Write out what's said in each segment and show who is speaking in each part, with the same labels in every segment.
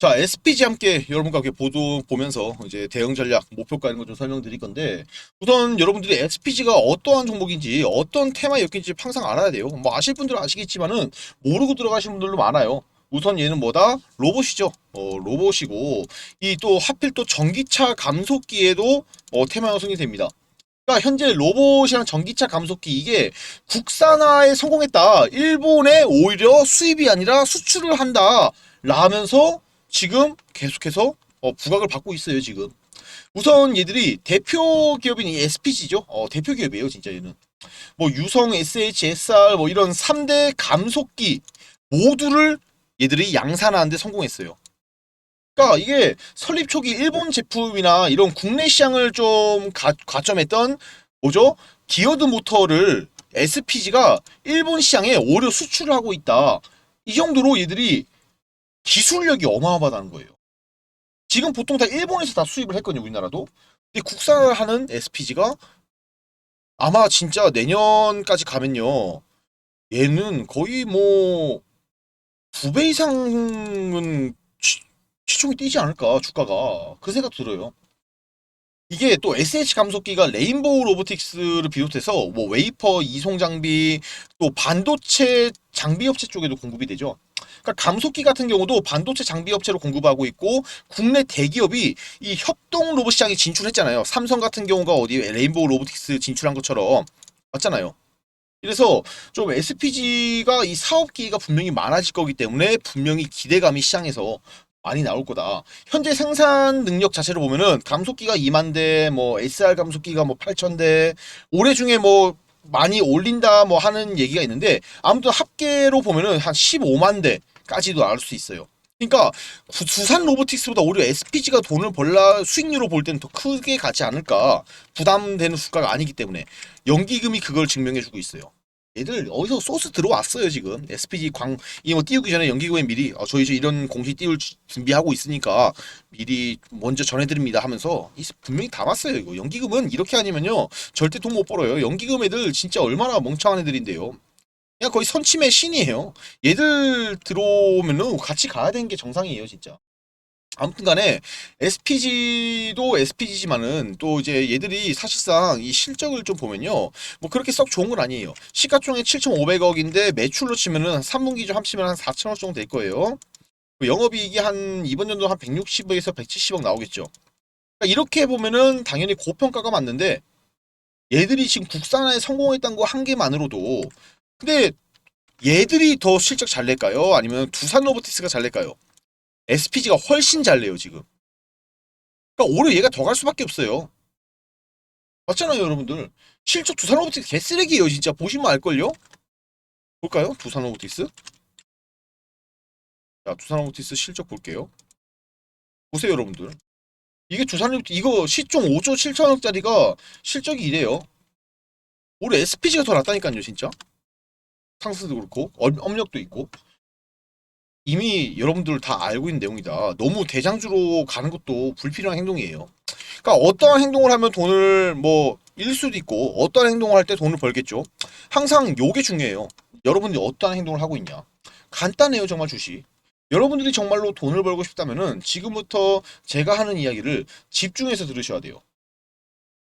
Speaker 1: 자, SPG 함께 여러분과 보도 보면서 이제 대응 전략, 목표가 이런 거 좀 설명드릴 건데 우선 여러분들이 SPG가 어떠한 종목인지 어떤 테마에 엮인지 항상 알아야 돼요. 뭐 아실 분들은 아시겠지만은 모르고 들어가신 분들도 많아요. 우선 얘는 뭐다? 로봇이죠. 어, 로봇이고 이 또 하필 또 전기차 감속기에도 어, 테마 형성이 됩니다. 그러니까 현재 로봇이랑 전기차 감속기 이게 국산화에 성공했다. 일본에 오히려 수입이 아니라 수출을 한다. 라면서 지금 계속해서 어, 부각을 받고 있어요 지금. 우선 얘들이 대표 기업인 이 SPG죠. 어, 대표 기업이에요 진짜 얘는. 뭐 유성, SH, SR 뭐 이런 3대 감속기 모두를 얘들이 양산하는데 성공했어요. 그러니까 이게 설립 초기 일본 제품이나 이런 국내 시장을 좀 가, 과점했던 뭐죠? 기어드 모터를 SPG가 일본 시장에 오히려 수출을 하고 있다. 이 정도로 얘들이 기술력이 어마어마하다는 거예요. 지금 보통 다 일본에서 다 수입을 했거든요, 우리나라도. 근데 국산을 하는 SPG가 아마 진짜 내년까지 가면요. 얘는 거의 뭐 두 배 이상은 치- 시총이 뛰지 않을까 주가가 그 생각 들어요. 이게 또 SH 감속기가 레인보우 로보틱스를 비롯해서 뭐 웨이퍼 이송 장비 또 반도체 장비 업체 쪽에도 공급이 되죠. 그러니까 감속기 같은 경우도 반도체 장비 업체로 공급하고 있고 국내 대기업이 이 협동 로봇 시장에 진출했잖아요. 삼성 같은 경우가 어디 레인보우 로보틱스 진출한 것처럼 맞잖아요. 그래서 좀 SPG가 이 사업 기회가 분명히 많아질 거기 때문에 분명히 기대감이 시장에서 많이 나올 거다. 현재 생산 능력 자체를 보면은 감속기가 2만 대, 뭐 SR 감속기가 뭐 8천 대, 올해 중에 뭐 많이 올린다 뭐 하는 얘기가 있는데 아무튼 합계로 보면은 한 15만 대까지도 나올 수 있어요. 그러니까 구- 두산 로보틱스보다 오히려 SPG가 돈을 벌라 수익률로 볼 때는 더 크게 가지 않을까 부담되는 수가가 아니기 때문에 연기금이 그걸 증명해주고 있어요. 얘들 어디서 소스 들어왔어요 지금? SPG 광 이거 띄우기 전에 연기금에 미리 어, 저희 이제 이런 공시 띄울 주- 준비하고 있으니까 미리 먼저 전해드립니다 하면서 이 분명히 담았어요 이거. 연기금은 이렇게 아니면요 절대 돈 못 벌어요. 연기금 애들 진짜 얼마나 멍청한 애들인데요. 그냥 거의 선침의 신이에요. 얘들 들어오면은 같이 가야 되는 게 정상이에요 진짜 아무튼 간에 SPG도 SPG지만은 또 이제 얘들이 사실상 이 실적을 좀 보면요. 뭐 그렇게 썩 좋은 건 아니에요. 시가총액 7,500억인데 매출로 치면은 3분기 좀 합치면 한 4천억 정도 될 거예요. 그 영업이익이 한 이번 연도 한 160억에서 170억 나오겠죠. 그러니까 이렇게 보면은 당연히 고평가가 맞는데 얘들이 지금 국산화에 성공했다는 거 한 개만으로도 근데 얘들이 더 실적 잘 낼까요? 아니면 두산 로보티스가 잘 낼까요? SPG가 훨씬 잘 내요 지금. 그러니까 오히려 얘가 더 갈 수밖에 없어요. 맞잖아요 여러분들. 실적 두산 로보틱스 개쓰레기예요 진짜 보시면 알걸요? 볼까요? 두산 로보틱스. 자 두산 로보틱스 실적 볼게요. 보세요 여러분들. 이게 두산 로보틱스 이거 시총 5조 7천억짜리가 실적이 이래요. 올해 SPG가 더 낫다니까요 진짜. 상승도 그렇고 엄- 업력도 있고. 이미 여러분들 다 알고 있는 내용이다. 너무 대장주로 가는 것도 불필요한 행동이에요. 그러니까 어떠한 행동을 하면 돈을 뭐 잃을 수도 있고 어떠한 행동을 할 때 돈을 벌겠죠. 항상 요게 중요해요. 여러분들이 어떠한 행동을 하고 있냐. 간단해요 정말 주식. 여러분들이 정말로 돈을 벌고 싶다면은 지금부터 제가 하는 이야기를 집중해서 들으셔야 돼요.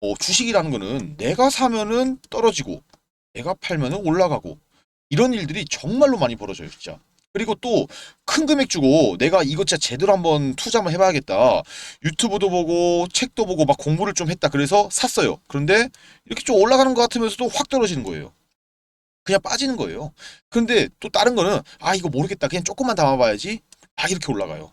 Speaker 1: 어, 주식이라는 거는 내가 사면은 떨어지고 내가 팔면은 올라가고 이런 일들이 정말로 많이 벌어져요, 진짜. 그리고 또 큰 금액 주고 내가 이거 진짜 제대로 한번 투자 한번 해봐야겠다. 유튜브도 보고 책도 보고 막 공부를 좀 했다. 그래서 샀어요. 그런데 이렇게 좀 올라가는 것 같으면서도 확 떨어지는 거예요. 그냥 빠지는 거예요. 근데 또 다른 거는 아 이거 모르겠다. 그냥 조금만 담아봐야지. 아 이렇게 올라가요.